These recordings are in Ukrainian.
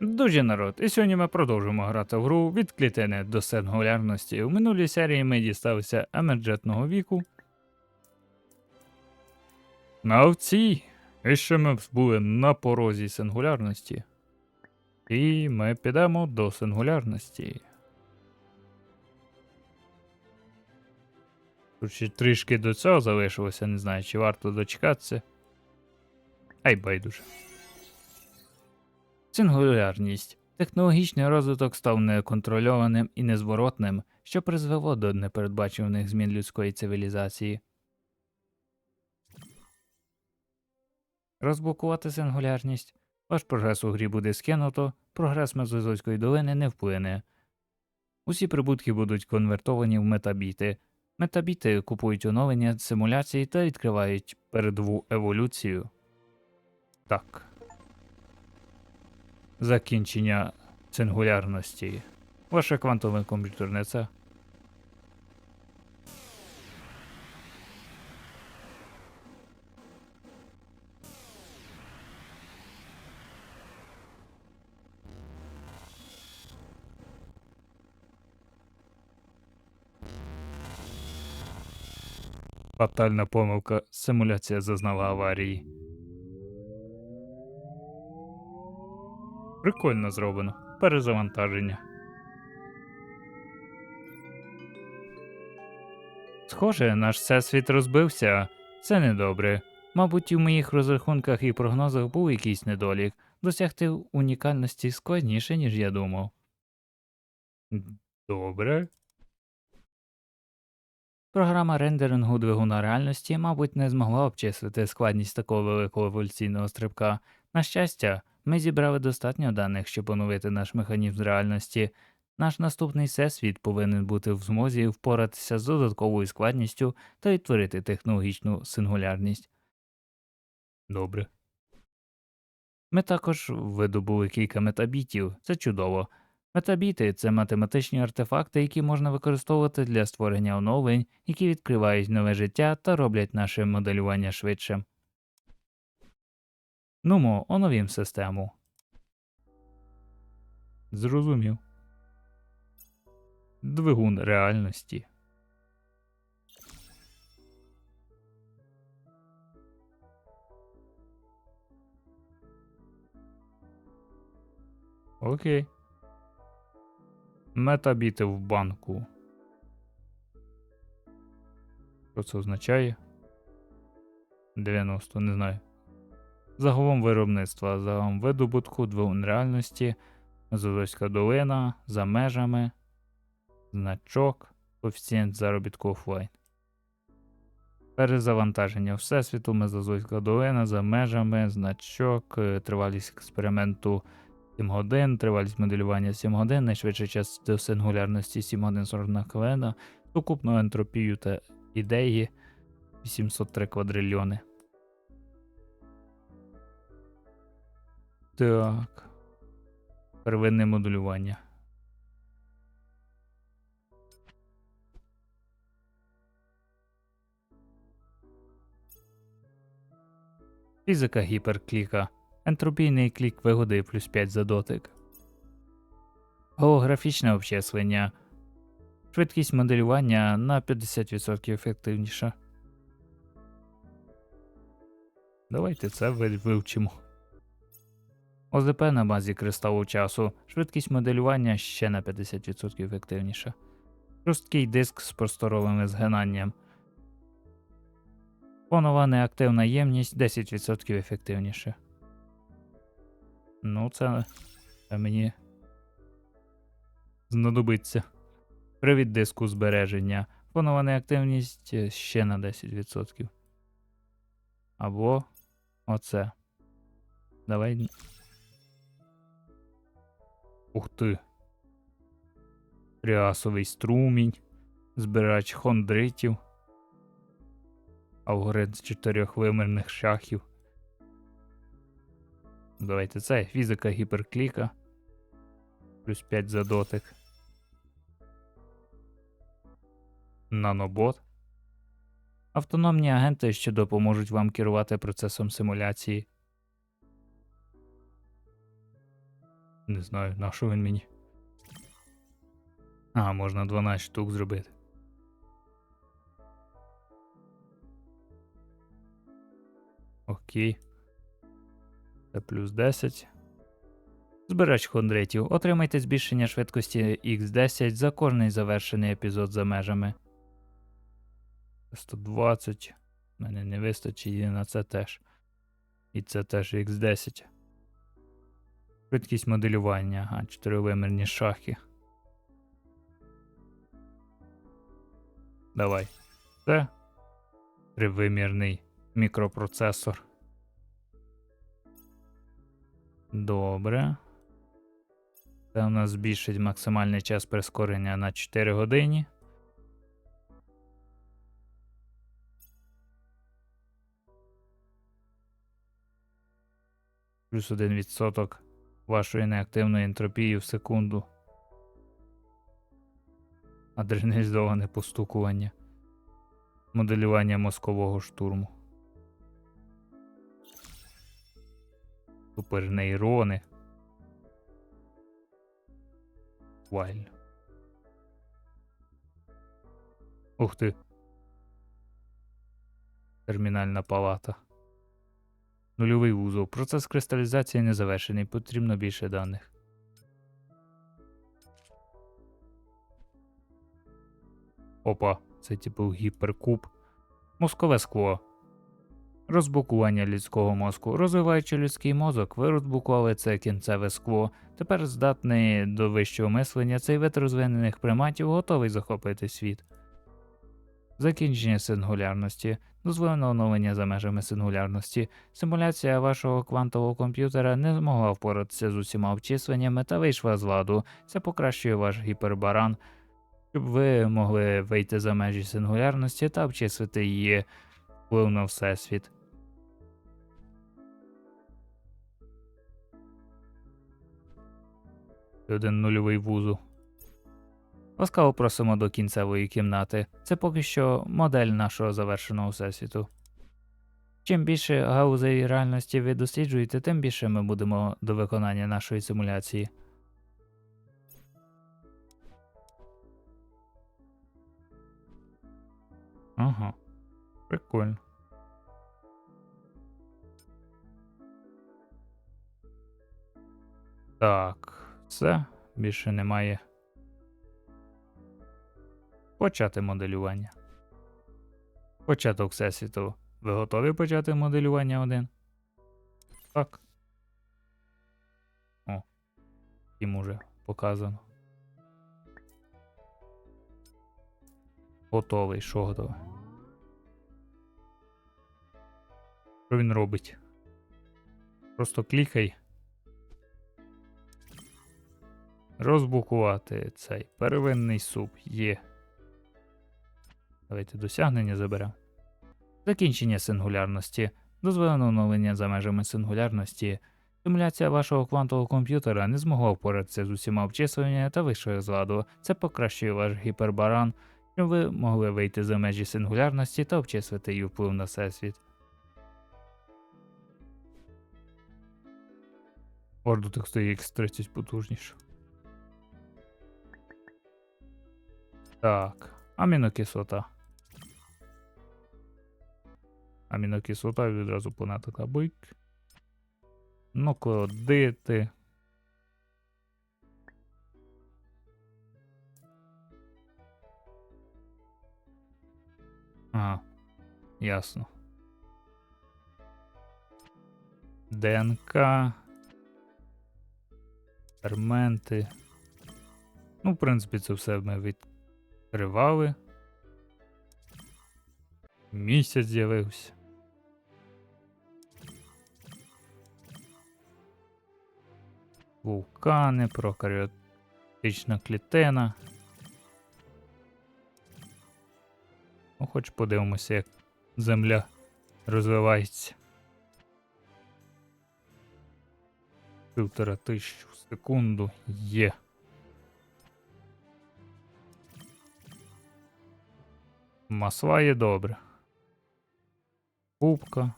Дуже народ, і сьогодні ми продовжимо грати в гру від клітини до сингулярності. У минулій серії ми дісталися емерджетного віку. На овці! І ще ми були на порозі сингулярності. І ми підемо до сингулярності. Тут ще трішки до цього залишилося, не знаю, чи варто дочекатися. Ай байдуже. Сингулярність. Технологічний розвиток став неконтрольованим і незворотним, що призвело до непередбачуваних змін людської цивілізації. Розблокувати сингулярність. Ваш прогрес у грі буде скинуто, прогрес Мезозойської долини не вплине. Усі прибутки будуть конвертовані в метабіти. Метабіти купують оновлення симуляції та відкривають передову еволюцію. Так. Закінчення сингулярності. Ваше квантове комп'ютерне це. Фатальна помилка. Симуляція зазнала аварії. Прикольно зроблено. Перезавантаження. Схоже, наш всесвіт розбився. Це недобре. Мабуть, у моїх розрахунках і прогнозах був якийсь недолік. Досягти унікальності складніше, ніж я думав. Добре. Програма рендерингу двигуна реальності, мабуть, не змогла обчислити складність такого великого еволюційного стрибка. На щастя, ми зібрали достатньо даних, щоб оновити наш механізм реальності. Наш наступний всесвіт повинен бути в змозі впоратися з додатковою складністю та відтворити технологічну сингулярність. Добре. Ми також видобули кілька метабітів. Це чудово. Метабіти це математичні артефакти, які можна використовувати для створення оновлень, які відкривають нове життя та роблять наше моделювання швидшим. Нумо, оновім систему. Зрозумів. Двигун реальності. Окей. Метабіти в банку. Що це означає? 90, не знаю. Загалом виробництва, загалом видобутку, двигун реальності, Золоська долина, за межами, значок, коефіцієнт заробітку офлайн. Перезавантаження Всесвіту, Мезозойська долина, за межами, значок, е, тривалість експерименту 7 годин, тривалість моделювання 7 годин, найшвидший час до сингулярності 7 годин 41 хвилина, сукупну ентропію та ідеї 803 квадрильйони. Так. Первинне моделювання. Фізика гіперкліка. Ентропійний клік вигоди плюс 5 за дотик. Голографічне обчислення. Швидкість моделювання на 50% ефективніша. Давайте це вивчимо. ОЗП на базі кристалу часу. Швидкість моделювання ще на 50% ефективніша. Жорсткий диск з просторовим згинанням. Фонова неактивна ємність 10% ефективніше. Ну, це, це мені знадобиться. Привід диску збереження. Фонова неактивність е, ще на 10%. Або оце. Давай. Ух ти. Тріасовий струмінь. Збирач хондритів. Алгоритм з чотирьох вимірних шахів. Давайте це. Фізика гіперкліка. Плюс 5 за дотик. Нанобот. Автономні агенти, що допоможуть вам керувати процесом симуляції. Не знаю, на що він мені. А, можна 12 штук зробити. Окей. Це плюс 10. Збирач хондритів. Отримайте збільшення швидкості X10 за кожний завершений епізод за межами. 120. У мене не вистачить і на це теж. І це теж X10. Швидкість моделювання. А, чотиривимірні шахи. Давай. Це тривимірний мікропроцесор. Добре. Це у нас збільшить максимальний час прискорення на 4 години. Плюс 1% вашої неактивної ентропії в секунду. Адреналізоване постукування. Моделювання мозкового штурму. Супернейрони. Вайль. Ух ти. Термінальна палата. Нульовий вузол. Процес кристалізації не завершений. Потрібно більше даних. Опа, це типу гіперкуб. Мозкове скло. Розбукування людського мозку. Розвиваючи людський мозок, ви розбукували це кінцеве скло. Тепер здатний до вищого мислення, цей вид розвинених приматів готовий захопити світ. Закінчення сингулярності. Дозволене оновлення за межами сингулярності. Симуляція вашого квантового комп'ютера не змогла впоратися з усіма обчисленнями та вийшла з ладу. Це покращує ваш гіпербаран, щоб ви могли вийти за межі сингулярності та обчислити її вплив на всесвіт. Один нульовий вузол. Ласкаво просимо до кінцевої кімнати. Це поки що модель нашого завершеного всесвіту. Чим більше гаузей реальності ви досліджуєте, тим більше ми будемо до виконання нашої симуляції. Ага. Прикольно. Так, все, більше немає. Почати моделювання. Початок всесвіту. Ви готові почати моделювання один? Так. О. Їм уже показано. Готовий, що готовий? Що він робить? Просто клікай. Розбукувати цей первинний суп є. Давайте досягнення заберемо. Закінчення сингулярності. Дозволено оновлення за межами сингулярності. Симуляція вашого квантового комп'ютера не змогла впоратися з усіма обчисленнями та вийшла з ладу. Це покращує ваш гіпербаран, щоб ви могли вийти за межі сингулярності та обчислити її вплив на всесвіт. Орду тексту X30 потужніше. Так, амінокислота. Амінокислота відразу понатика бик. Нуклеодити. Ага, ясно. ДНК. Ферменти. Ну, в принципі, це все ми відкривали. Місяць з'явився. Вулкани, прокаріотична клітина. Ну, хоч подивимося, як земля розвивається. Півтора тисячу в секунду є. Масла є добре. Кубка.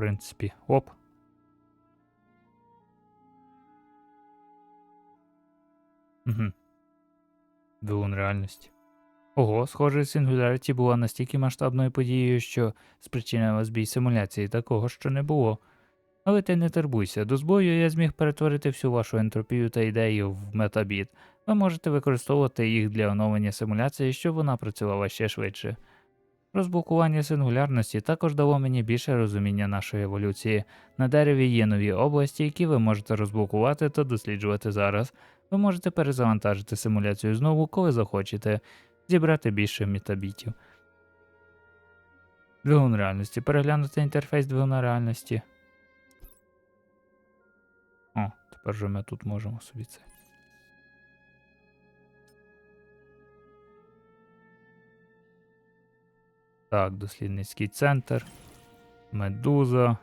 Принципі. Оп. Угу. Двигун реальності. Ого, схоже, Singularity була настільки масштабною подією, що спричинила збій симуляції такого, що не було. Але ти не турбуйся, до збою я зміг перетворити всю вашу ентропію та ідею в метабіт. Ви можете використовувати їх для оновлення симуляції, щоб вона працювала ще швидше. Розблокування сингулярності також дало мені більше розуміння нашої еволюції. На дереві є нові області, які ви можете розблокувати та досліджувати зараз. Ви можете перезавантажити симуляцію знову, коли захочете, зібрати більше метабітів. Двигун реальності. Переглянути інтерфейс двигуна реальності. О, тепер же ми тут можемо собі це. Так, дослідницький центр. Медуза.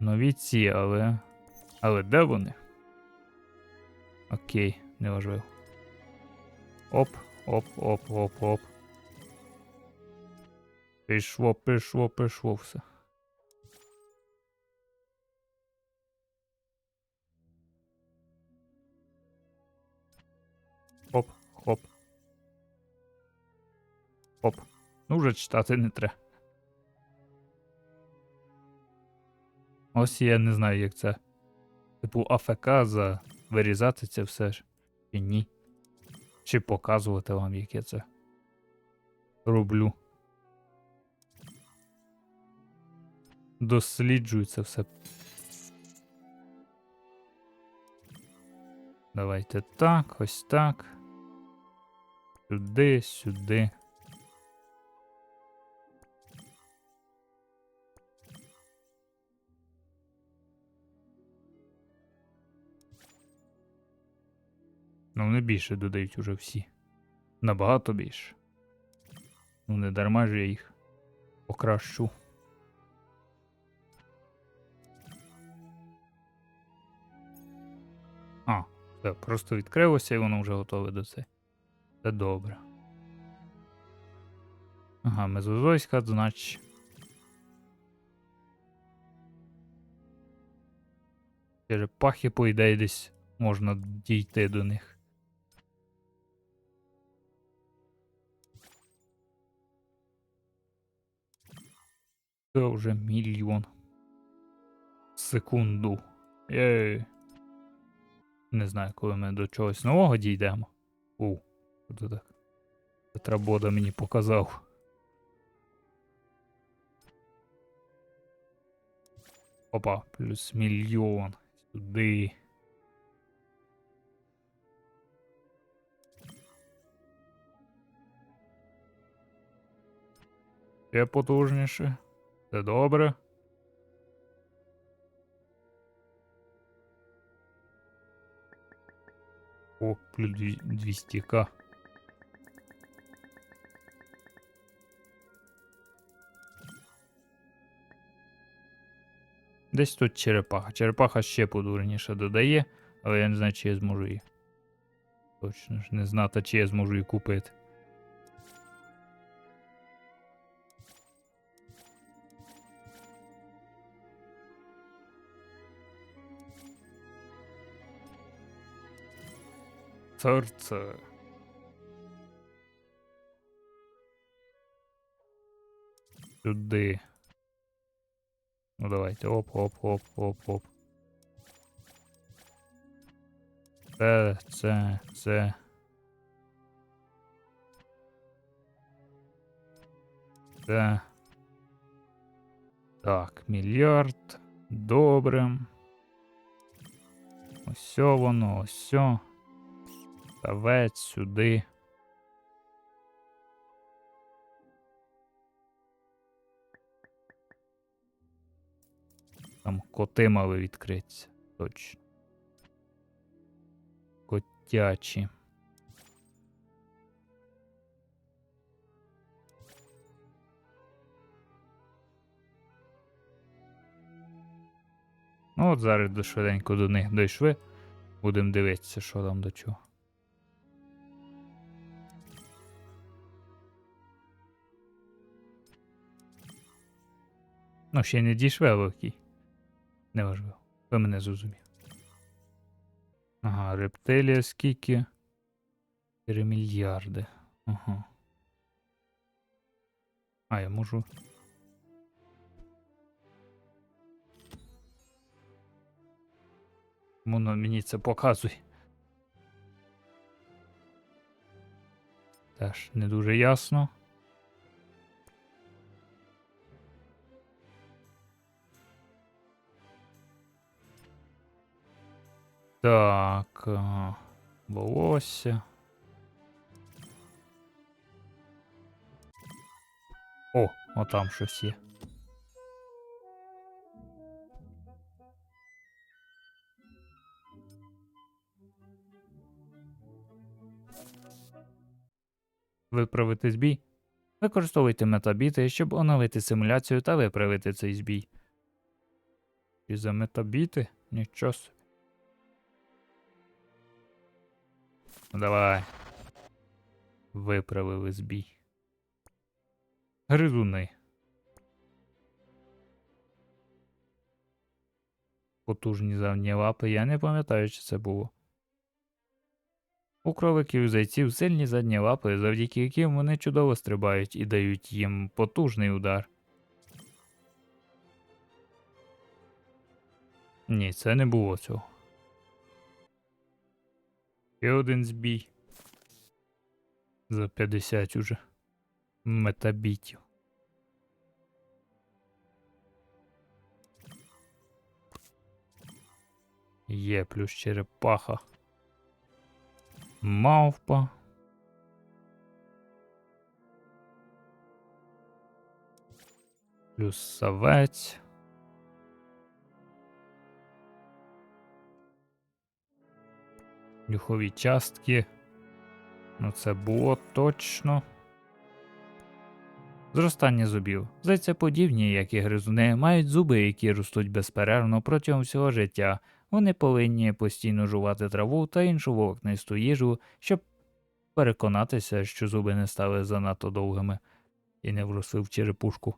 Нові ці, але. Але де вони? Окей, неважливо. Оп, оп, оп, оп, оп. Пішло, пішло, пішло все. Хоп, хоп. Хоп. Ну вже читати не треба. Ось я не знаю, як це. Типу АФК за вирізати це все ж. Чи ні. Чи показувати вам, як я це роблю. Досліджую це все. Давайте так, ось так. Сюди, сюди. Ну, вони більше додають уже всі. Набагато більше. Ну, не дарма ж я їх покращу. А, все, просто відкрилося і воно вже готове до це. Це добре. Ага, мезозойська, значить. Черепахи, по ідеї, десь можна дійти до них. Це вже мільйон. Секунду. Єй. Не знаю, коли ми до чогось нового дійдемо. У, що так. Тетрабода мені показав. Опа, плюс мільйон. Сюди. Ще потужніше. Це добре. О, плюс 200к. Десь тут черепаха. Черепаха ще подурніше додає, але я не знаю, чи я зможу її. Точно ж не знати, чи я зможу її купити. Серце. Сюди. Ну давайте. Оп, оп, оп, оп, оп. Це, це, це. Це. Так, мільярд. Добре. Ось воно, ось. Ставець сюди. Там коти мали відкритися. Точно. Котячі. Ну, от зараз до швиденько до них дійшли. Будемо дивитися, що там до чого. Ну, ще не дійшли, але окей. Неважливо. Ви мене зрозуміли. Ага, рептилія скільки? 4 мільярди. Ага. А, я можу. Воно мені це показує. Теж не дуже ясно. Так. Волосся. О, отам щось є. Виправити збій. Використовуйте метабіти, щоб оновити симуляцію та виправити цей збій. І за метабіти? Нічого собі. Давай. Виправили збій. Гризуни. Потужні задні лапи, я не пам'ятаю, чи це було. У кроликів і зайців сильні задні лапи, завдяки яким вони чудово стрибають і дають їм потужний удар. Ні, це не було цього. Ще один збій. За 50 уже. Метабітів. Є плюс черепаха. Мавпа. Плюс савець. Нюхові частки. Ну, це було точно. Зростання зубів. Зайцеподібні, як і гризуни, мають зуби, які ростуть безперервно протягом всього життя. Вони повинні постійно жувати траву та іншу волокнисту їжу, щоб переконатися, що зуби не стали занадто довгими і не вросли в черепушку.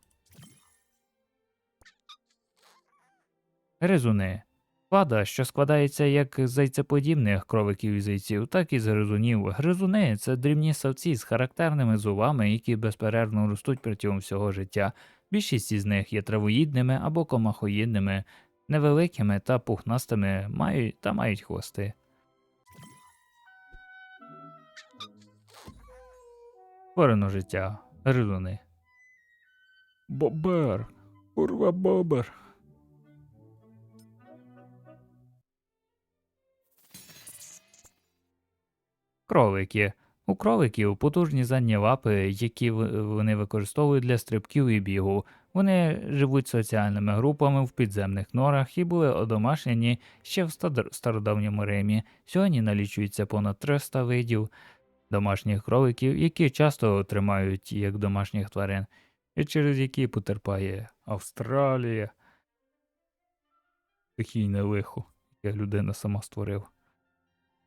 Гризуни. Вада, що складається як з зайцеподібних кровиків і зайців, так і з гризунів. Гризуни це дрібні савці з характерними зубами, які безперервно ростуть протягом всього життя. Більшість із них є травоїдними або комахоїдними, невеликими та пухнастими мають та мають хвости. Творено життя. Гризуни. Бобер. Курва бобер. Кролики. У кроликів потужні задні лапи, які вони використовують для стрибків і бігу. Вони живуть соціальними групами в підземних норах і були одомашнені ще в стародавньому Римі. Сьогодні налічується понад 300 видів домашніх кроликів, які часто тримають як домашніх тварин, і через які потерпає Австралія. Стихійне лихо, яке людина сама створила.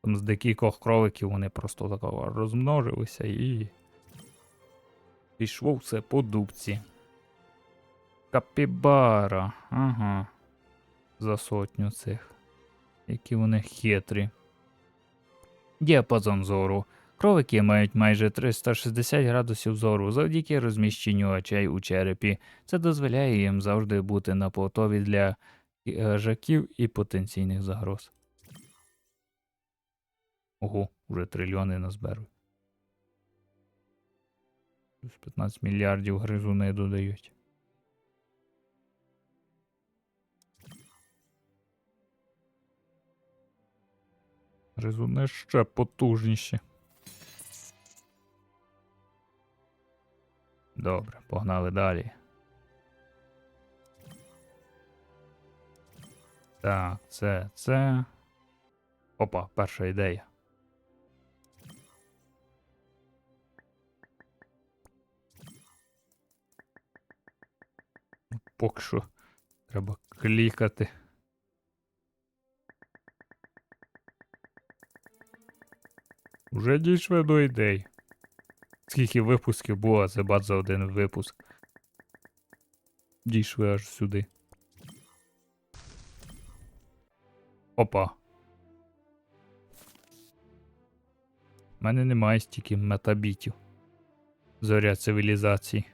Там з декількох кроликів вони просто такого розмножилися і. Пішло все по дубці. Капібара. Ага. За сотню цих. Які вони хитрі. Діапазон зору. Кролики мають майже 360 градусів зору завдяки розміщенню очей у черепі. Це дозволяє їм завжди бути на поготові для жаків і потенційних загроз. Ого, вже трильйони назберуть. Плюс 15 мільярдів гризуни додають. Гризуни ще потужніші. Добре, погнали далі. Так, це, це. Опа, перша ідея. Що треба клікати. Уже дійшли до ідей. Скільки випусків було, це бат за один випуск. Дійшли аж сюди. Опа. У мене немає стільки метабітів. Зоря цивілізації.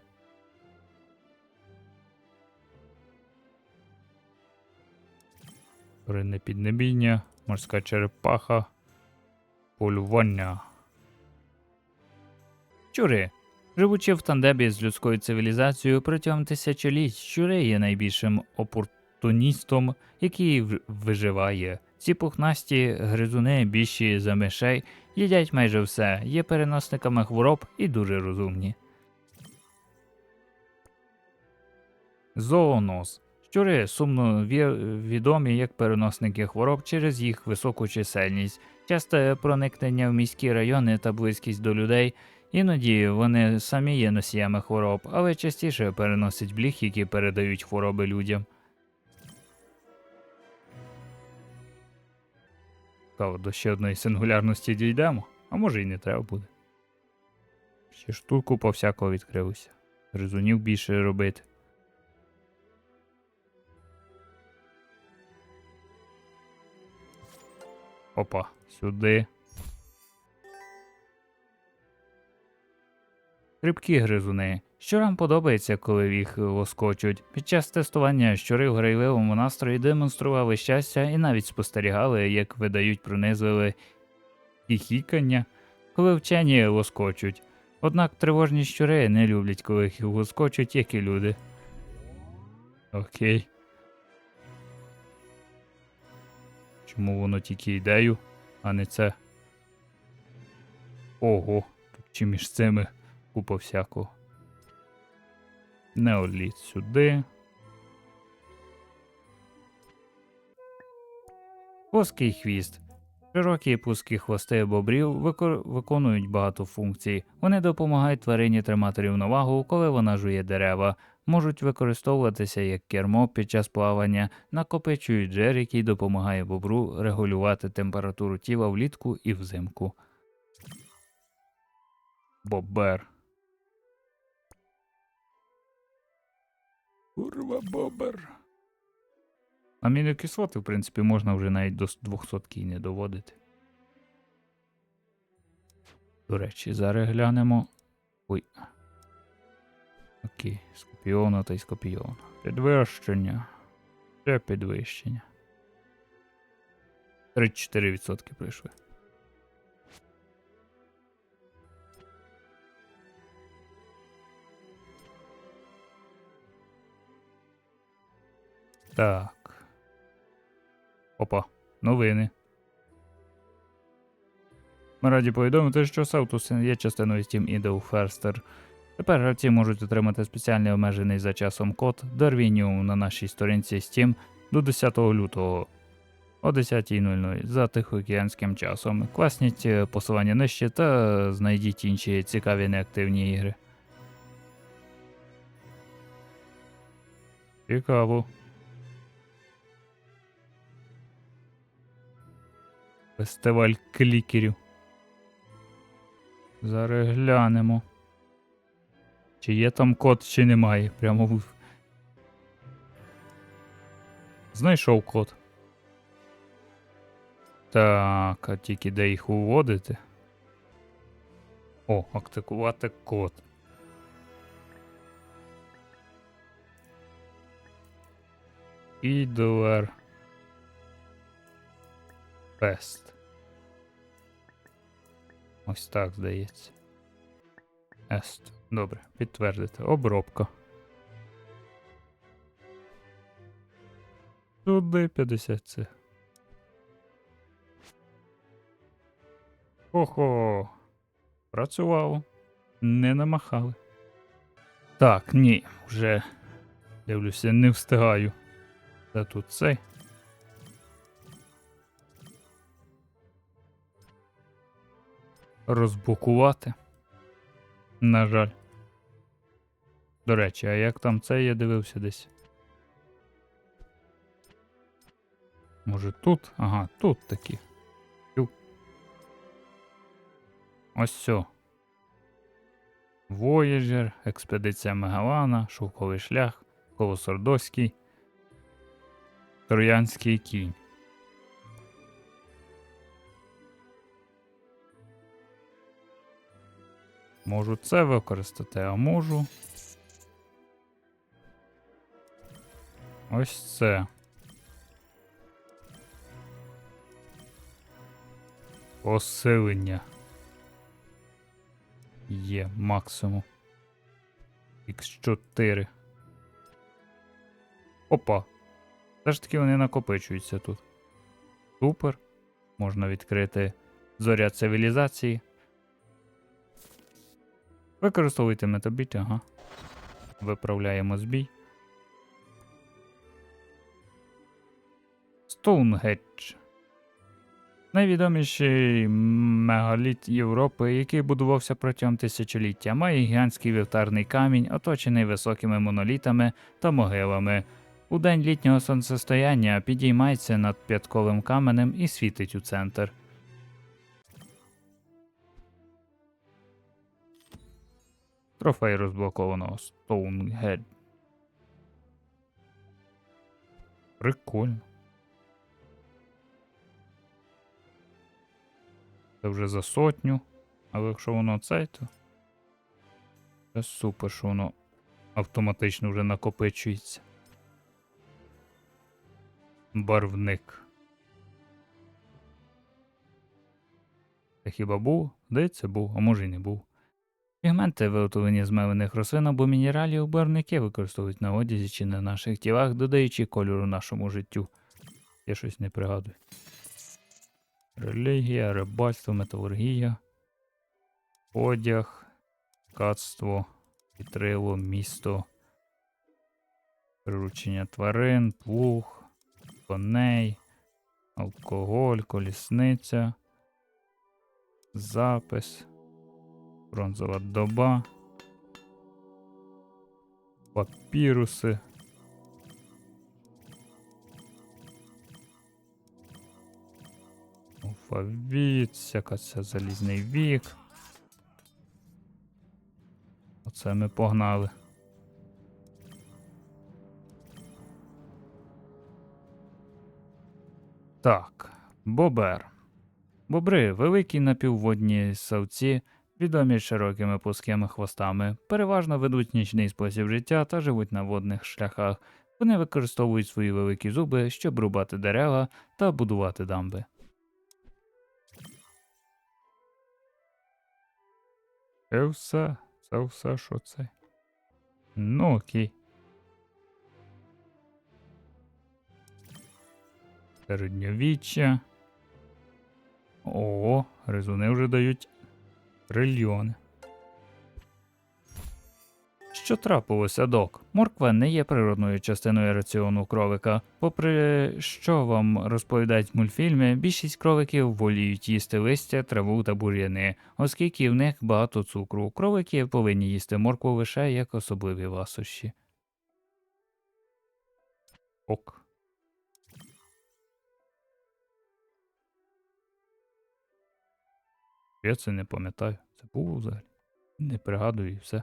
Коренне піднебіння, морська черепаха, полювання. Щури. Живучи в тандемі з людською цивілізацією протягом тисячоліть, щури є найбільшим опортуністом, який виживає. Ці пухнасті гризуни більші за мишей, їдять майже все, є переносниками хвороб і дуже розумні. Зооноз. Щури сумно відомі як переносники хвороб через їх високу чисельність, часте проникнення в міські райони та близькість до людей. Іноді вони самі є носіями хвороб, але частіше переносять бліг, які передають хвороби людям. Цікаво, до ще одної сингулярності дійдемо, а може й не треба буде. Ще штуку по всякого відкрилося. Гризунів більше робити. Опа, сюди. Крипкі гризуни. Щурам подобається, коли їх лоскочуть. Під час тестування щури в грайливому настрої демонстрували щастя і навіть спостерігали, як видають пронизливе хіхікання, коли вчені лоскочуть. Однак тривожні щури не люблять, коли їх лоскочуть, як і люди. Окей. Чому воно тільки ідею, а не це? Ого, тут чи між цими купа всякого. Неоліт сюди. Плоский хвіст. Широкі пуски хвости бобрів виконують багато функцій. Вони допомагають тварині тримати рівновагу, коли вона жує дерева, можуть використовуватися як кермо під час плавання, накопичують жир, який допомагає бобру регулювати температуру тіла влітку і взимку. Бобер. Курва бобер. Амінокислоти, в принципі, можна вже навіть до 200 не доводити. До речі, зараз глянемо. Ой. Окей, скопійовано та й скопійовано. Підвищення. Ще підвищення. 34% прийшли. Так. Опа, новини. Ми раді повідомити, що Саутус є частиною Steam Idle Firster. Тепер гравці можуть отримати спеціальний обмежений за часом код Darwinium на нашій сторінці Steam до 10 лютого о 10.00 за тихоокеанським часом. Класніть посилання нижче та знайдіть інші цікаві неактивні ігри. Цікаво. Фестиваль клікерів. Зараз глянемо. Чи є там код, чи немає. Прямо в. Знайшов код. Так, а тільки де їх уводити? О, активувати код. І Ідуер. Фест. Ось так здається. Ест. Добре, підтвердити. Обробка. Туди 50 це. Охо. Працювало. Не намахали. Так, ні, вже дивлюся, не встигаю. Та тут цей. Розблокувати. На жаль. До речі, а як там це я дивився десь? Може тут? Ага, тут такі. Ось все. Voyager, експедиція Мегалана, шовковий шлях. Колосордоський, Троянський кінь. Можу це використати, а можу. Ось це. Посилення. Є максимум. Х4. Опа. Все ж таки вони накопичуються тут. Супер. Можна відкрити зоря цивілізації. Використовуйте метабіт, ага. Виправляємо збій. Стоунгедж. Найвідоміший мегаліт Європи, який будувався протягом тисячоліття, має гігантський вівтарний камінь, оточений високими монолітами та могилами. У день літнього сонцестояння підіймається над п'ятковим каменем і світить у центр. Трофей розблокованого Stonehead. Прикольно. Це вже за сотню. Але якщо воно цей, то. Це супер, що воно автоматично вже накопичується. Барвник. Це хіба був? Здається, був, а може й не був. Пігменти, виготовлені з мелених рослин або мінералів, барвники використовують на одязі чи на наших тілах, додаючи кольору нашому життю. Я щось не пригадую. Релігія, рибальство, металургія, одяг, ткацтво, вітрило, місто, приручення тварин, плуг, коней, алкоголь, колісниця, запис, бронзова доба, папіруси. Алфавіт, всяка залізний вік. Оце ми погнали. Так, бобер. Бобри великі напівводні савці, відомі широкими плоскими хвостами, переважно ведуть нічний спосіб життя та живуть на водних шляхах. Вони використовують свої великі зуби, щоб рубати дерева та будувати дамби. Це все, це все, що це. Ну, окей. Середньовіччя. О, гризуни вже дають трильйони. Що трапилося, док? Морква не є природною частиною раціону кролика. Попри що вам розповідають в мультфільмі, більшість кроликів воліють їсти листя, траву та бур'яни, оскільки в них багато цукру. Кролики повинні їсти моркву лише як особливі ласощі. Ок. Я це не пам'ятаю. Це було взагалі. Не пригадую і все.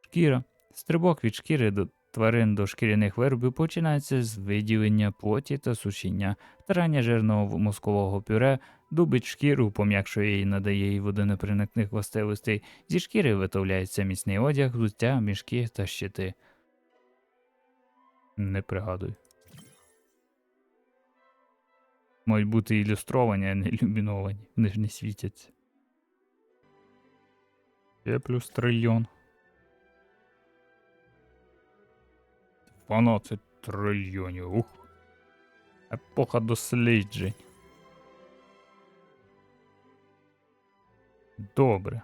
Шкіра. Стрибок від шкіри до тварин до шкіряних виробів починається з виділення плоті та сушіння. Втирання жирного мозкового пюре дубить шкіру, пом'якшує її, надає їй водонепроникних властивостей. Зі шкіри виготовляється міцний одяг, взуття, мішки та щити. Не пригадую. Мають бути ілюстровані, а не ілюміновані. Вони ж не світяться. Є плюс трильйон. 12 трильйонів. Ух. Епоха досліджень. Добре.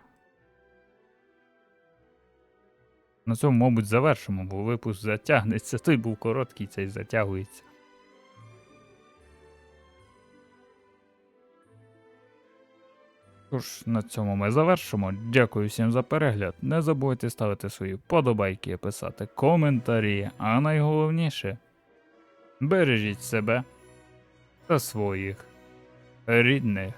На цьому, мабуть, завершимо, бо випуск затягнеться. Той був короткий, цей затягується. Тож, на цьому ми завершимо. Дякую всім за перегляд. Не забудьте ставити свої подобайки, писати коментарі, а найголовніше бережіть себе та своїх рідних.